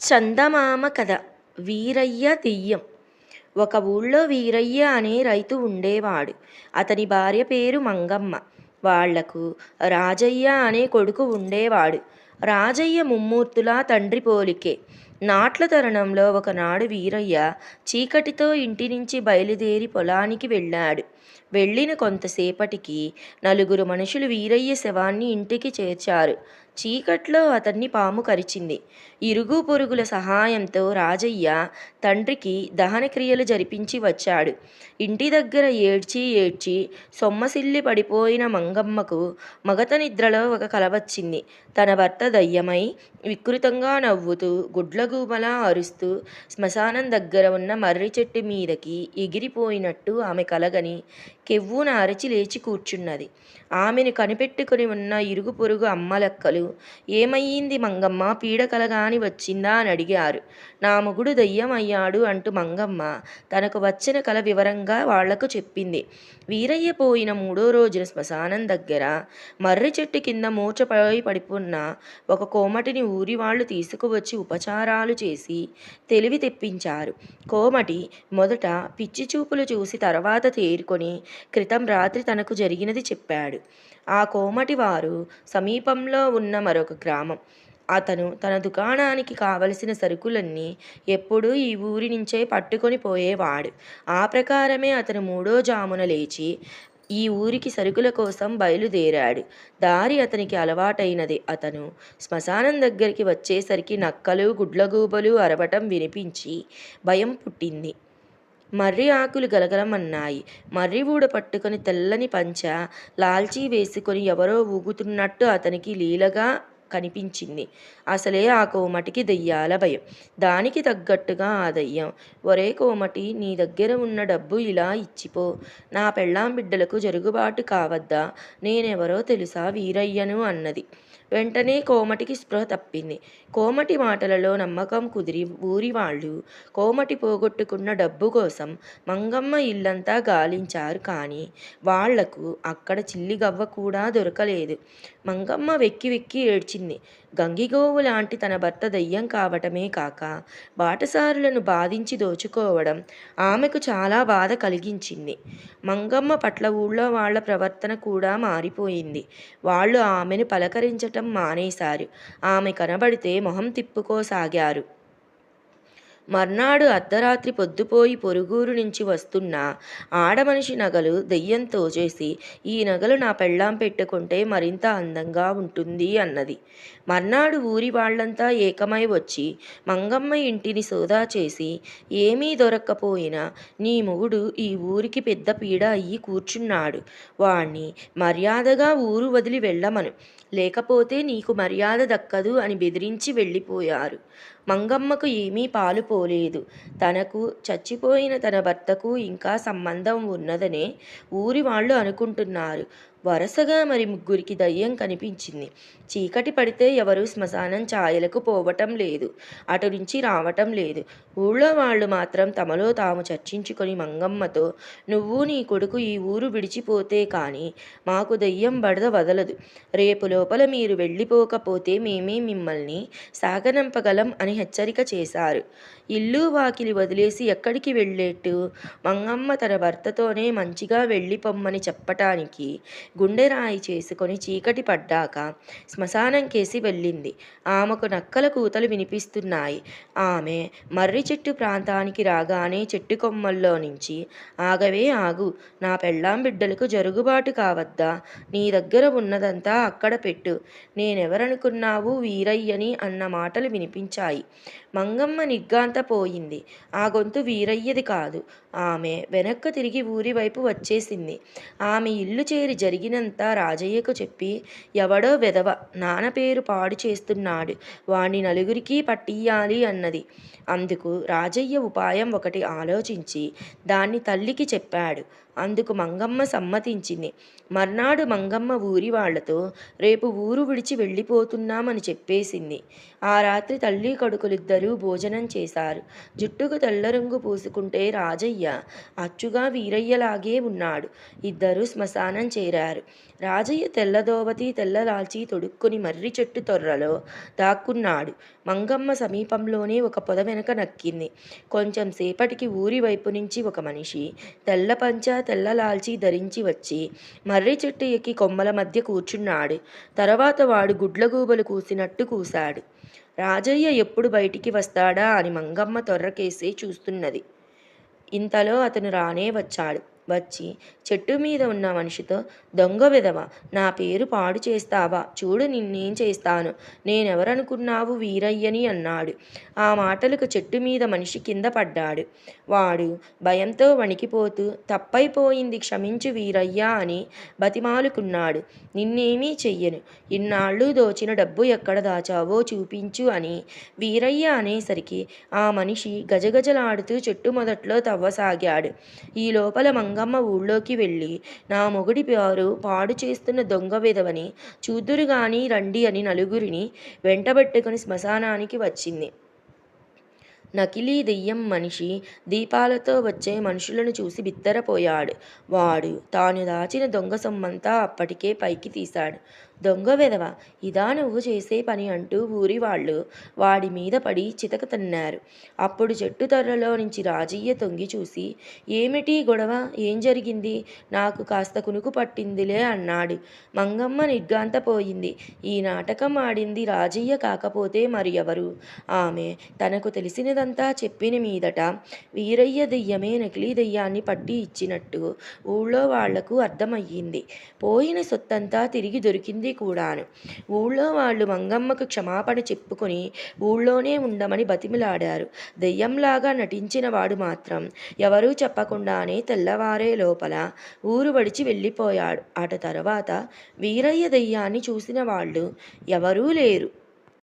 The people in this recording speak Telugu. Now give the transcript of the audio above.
చందమామ కథ. వీరయ్య దెయ్యం ఒక ఊళ్ళో వీరయ్య అనే రైతు ఉండేవాడు. అతని భార్య పేరు మంగమ్మ. వాళ్ళకు రాజయ్య అనే కొడుకు ఉండేవాడు. రాజయ్య ముమ్మూర్తులా తండ్రి పోలికే. నాట్ల తరుణంలో ఒకనాడు వీరయ్య చీకటితో ఇంటి నుంచి బయలుదేరి పొలానికి వెళ్ళాడు. వెళ్ళిన కొంతసేపటికి నలుగురు మనుషులు వీరయ్య శవాన్ని ఇంటికి చేర్చారు. చీకట్లో అతన్ని పాము కరిచింది. ఇరుగు పొరుగుల సహాయంతో రాజయ్య తండ్రికి దహనక్రియలు జరిపించి వచ్చాడు. ఇంటి దగ్గర ఏడ్చి ఏడ్చి సొమ్మసిల్లి పడిపోయిన మంగమ్మకు మగత నిద్రలో ఒక కల వచ్చింది. తన భర్త దయ్యమై వికృతంగా నవ్వుతూ గుడ్లగూబలా అరుస్తూ శ్మశానం దగ్గర ఉన్న మర్రి చెట్టు మీదకి ఎగిరిపోయినట్టు ఆమె కలగని కెవ్వున అరచి లేచి కూర్చున్నది. ఆమెను కనిపెట్టుకుని ఉన్న ఇరుగు పొరుగు అమ్మలక్కలు ఏమయ్యింది మంగమ్మ? పీడ కలగాని వచ్చిందా? అని అడిగారు. నా మొగుడు దయ్యం అయ్యాడు అంటూ మంగమ్మ తనకు వచ్చిన కల వివరంగా వాళ్ళకు చెప్పింది. వీరయ్య పోయిన మూడో రోజున శ్మశానం దగ్గర మర్రి చెట్టు కింద మూచపడి పడిపోన్న ఒక కోమటిని ఊరి వాళ్ళు తీసుకువచ్చి ఉపచారాలు చేసి తెలివి తెప్పించారు. కోమటి మొదట పిచ్చి చూపులు చూసి తర్వాత తేరుకొని క్రితం రాత్రి తనకు జరిగినది చెప్పాడు. ఆ కోమటివారు సమీపంలో ఉన్న మరొక గ్రామం. అతను తన దుకాణానికి కావలసిన సరుకులన్నీ ఎప్పుడూ ఈ ఊరి నుంచే పట్టుకొని పోయేవాడు. ఆ ప్రకారమే అతను మూడో జామున లేచి ఈ ఊరికి సరుకుల కోసం బయలుదేరాడు. దారి అతనికి అలవాటైనది. అతను శ్మశానం దగ్గరికి వచ్చేసరికి నక్కలు గుడ్లగూబలు అరవటం వినిపించి భయం పుట్టింది. మర్రి ఆకులు గలగలమన్నాయి. మర్రి ఊడ పట్టుకొని తెల్లని పంచ లాల్చీ వేసుకొని ఎవరో ఊగుతున్నట్టు అతనికి లీలగా కనిపించింది. అసలే ఆ కోమటికి దెయ్యాల భయం. దానికి తగ్గట్టుగా ఆ దయ్యం ఒరే కోమటి నీ దగ్గర ఉన్న డబ్బు ఇలా ఇచ్చిపో. నా పెళ్ళాం బిడ్డలకు జరుగుబాటు కావద్దా? నేనెవరో తెలుసా వీరయ్యను అన్నది. వెంటనే కోమటికి స్పృహ తప్పింది. కోమటి మాటలలో నమ్మకం కుదిరి ఊరి వాళ్ళు కోమటి పోగొట్టుకున్న డబ్బు కోసం మంగమ్మ ఇల్లంతా గాలించారు కానీ వాళ్ళకు అక్కడ చిల్లిగవ్వ కూడా దొరకలేదు. మంగమ్మ వెక్కి వెక్కి ఏడ్చింది. గంగిగోవు లాంటి తన భర్త దయ్యం కావటమే కాక బాటసారులను బాధించి దోచుకోవడం ఆమెకు చాలా బాధ కలిగించింది. మంగమ్మ పట్ల ఊళ్ళో వాళ్ళ ప్రవర్తన కూడా మారిపోయింది. వాళ్ళు ఆమెను పలకరించటం మానేశారు. ఆమె కనబడితే మొహం తిప్పుకోసాగారు. మర్నాడు అర్ధరాత్రి పొద్దుపోయి పొరుగురు నుంచి వస్తున్న ఆడమనిషి నగలు దెయ్యంతో చేసి ఈ నగలు నా పెళ్ళాం పెట్టుకుంటే మరింత అందంగా ఉంటుంది అన్నది. మర్నాడు ఊరి వాళ్ళంతా ఏకమై వచ్చి మంగమ్మ ఇంటిని సోదా చేసి ఏమీ దొరక్కపోయినా నీ మొగుడు ఈ ఊరికి పెద్ద పీడ అయ్యి కూర్చున్నాడు. వాణ్ణి మర్యాదగా ఊరు వదిలి వెళ్ళమను. లేకపోతే నీకు మర్యాద దక్కదు అని బెదిరించి వెళ్ళిపోయారు. మంగమ్మకు ఏమీ పాలు పోలేదు. తనకు చచ్చిపోయిన తన భర్తకు ఇంకా సంబంధం ఉన్నదనే ఊరి వాళ్ళు అనుకుంటున్నారు. వరుసగా మరి ముగ్గురికి దయ్యం కనిపించింది. చీకటి పడితే ఎవరు శ్మశానం ఛాయలకు పోవటం లేదు. అటు నుంచి రావటం లేదు. ఊళ్ళో వాళ్ళు మాత్రం తమలో తాము చర్చించుకొని మంగమ్మతో నువ్వు నీ కొడుకు ఈ ఊరు విడిచిపోతే కానీ మాకు దయ్యం బడద వదలదు. రేపు లోపల మీరు వెళ్ళిపోకపోతే మేమే మిమ్మల్ని సాగనంపగలం అని హెచ్చరిక చేశారు. ఇల్లు వాకిలి వదిలేసి ఎక్కడికి వెళ్ళేట్టు? మంగమ్మ తన భర్తతోనే మంచిగా వెళ్ళిపొమ్మని చెప్పటానికి గుండె రాయి చేసుకొని చీకటి పడ్డాక శ్మశానం కేసి వెళ్ళింది. ఆమెకు నక్కల కూతలు వినిపిస్తున్నాయి. ఆమె మర్రి చెట్టు ప్రాంతానికి రాగానే చెట్టు కొమ్మల్లో నుంచి ఆగవే ఆగు నా పెళ్ళాం బిడ్డలకు జరుగుబాటు కావద్దా నీ దగ్గర ఉన్నదంతా అక్కడ పెట్టు నేనెవరనుకున్నావు వీరయ్యని అన్న మాటలు వినిపించాయి. మంగమ్మ నిగ్గాంతపోయింది ఆ గొంతు వీరయ్యది కాదు. ఆమె వెనక్కు తిరిగి ఊరి వైపు వచ్చేసింది. ఆమె ఇల్లు చేరి జరిగినంత రాజయ్యకు చెప్పి ఎవడో వెధవ నాన్న పేరు పాడు చేస్తున్నాడు. వాణ్ణి నలుగురికి పట్టియాలి అన్నది. అందుకు రాజయ్య ఉపాయం ఒకటి ఆలోచించి దాన్ని తల్లికి చెప్పాడు. అందుకు మంగమ్మ సమ్మతించింది. మర్నాడు మంగమ్మ ఊరి వాళ్ళతో రేపు ఊరు విడిచి వెళ్ళిపోతున్నామని చెప్పేసింది. ఆ రాత్రి తల్లి కొడుకులిద్దరూ భోజనం చేశారు. జుట్టుకు తెల్లరంగు పూసుకుంటే రాజయ్య అచ్చుగా వీరయ్యలాగే ఉన్నాడు. ఇద్దరూ శ్మశానం చేరారు. రాజయ్య తెల్లదోవతి తెల్లలాల్చి తొడుక్కుని మర్రి చెట్టు తొర్రలో దాక్కున్నాడు. మంగమ్మ సమీపంలోనే ఒక పొద వెనక నక్కింది. కొంచెం సేపటికి ఊరి వైపు నుంచి ఒక మనిషి తెల్ల పంచ తెల్లలాల్చి ధరించి వచ్చి మర్రి చెట్టు ఎక్కి కొమ్మల మధ్య కూర్చున్నాడు. తర్వాత వాడు గుడ్లగూబలు కూసినట్టు కూశాడు. రాజయ్య ఎప్పుడు బయటికి వస్తాడా అని మంగమ్మ తొర్రకేసి చూస్తున్నది. ఇంతలో అతను రానే వచ్చాడు. వచ్చి చెట్టు మీద ఉన్న మనిషితో దొంగ విధవ నా పేరు పాడు చేస్తావా? చూడు నిన్నేం చేస్తాను. నేనెవరనుకున్నావు వీరయ్యని? అన్నాడు. ఆ మాటలకు చెట్టు మీద మనిషి కింద పడ్డాడు. వాడు భయంతో వణికిపోతూ తప్పైపోయింది క్షమించు వీరయ్య అని బతిమాలుకున్నాడు. నిన్నేమీ చెయ్యను. ఇన్నాళ్ళు దోచిన డబ్బు ఎక్కడ దాచావో చూపించు అని వీరయ్య అనేసరికి ఆ మనిషి గజగజలాడుతూ చెట్టు మొదట్లో తవ్వసాగాడు. ఈ లోపల మంగ రంగమ్మ ఊళ్ళోకి వెళ్ళి నా మొగుడి పారు పాడు చేస్తున్న దొంగ విధవని చూదురు గాని రండి అని నలుగురిని వెంటబెట్టుకుని శ్మశానానికి వచ్చింది. నకిలీ దెయ్యం మనిషి దీపాలతో వచ్చే మనుషులను చూసి బిత్తరపోయాడు. వాడు తాను దాచిన దొంగ సొమ్మంతా అప్పటికే పైకి తీశాడు. దొంగ వెధవ ఇదా నువ్వు చేసే పని అంటూ ఊరి వాళ్ళు వాడి మీద పడి చితక తన్నారు అప్పుడు చెట్టు తొర్రలో నుంచి రాజయ్య తొంగి చూసి ఏమిటి గొడవ? ఏం జరిగింది? నాకు కాస్త కునుకు పట్టిందిలే అన్నాడు. మంగమ్మ నిర్గాంతపోయింది ఈ నాటకం ఆడింది రాజయ్య కాకపోతే మరి ఎవరు? ఆమె తనకు తెలిసినదంతా చెప్పిన మీదట వీరయ్య దెయ్యమే నకిలీ దెయ్యాన్ని పట్టి ఇచ్చినట్టు ఊళ్ళో వాళ్ళకు అర్థమయ్యింది. పోయిన సొత్తంతా తిరిగి దొరికింది కూడాను. ఊళ్ళో వాళ్ళు మంగమ్మకు క్షమాపణ చెప్పుకొని ఊళ్ళోనే ఉండమని బతిమిలాడారు. దెయ్యంలాగా నటించిన వాడు మాత్రం ఎవరూ చెప్పకుండానే తెల్లవారే లోపల ఊరు వడిచి వెళ్ళిపోయాడు. అటు తర్వాత వీరయ్య దెయ్యాన్ని చూసిన వాళ్ళు ఎవరూ లేరు.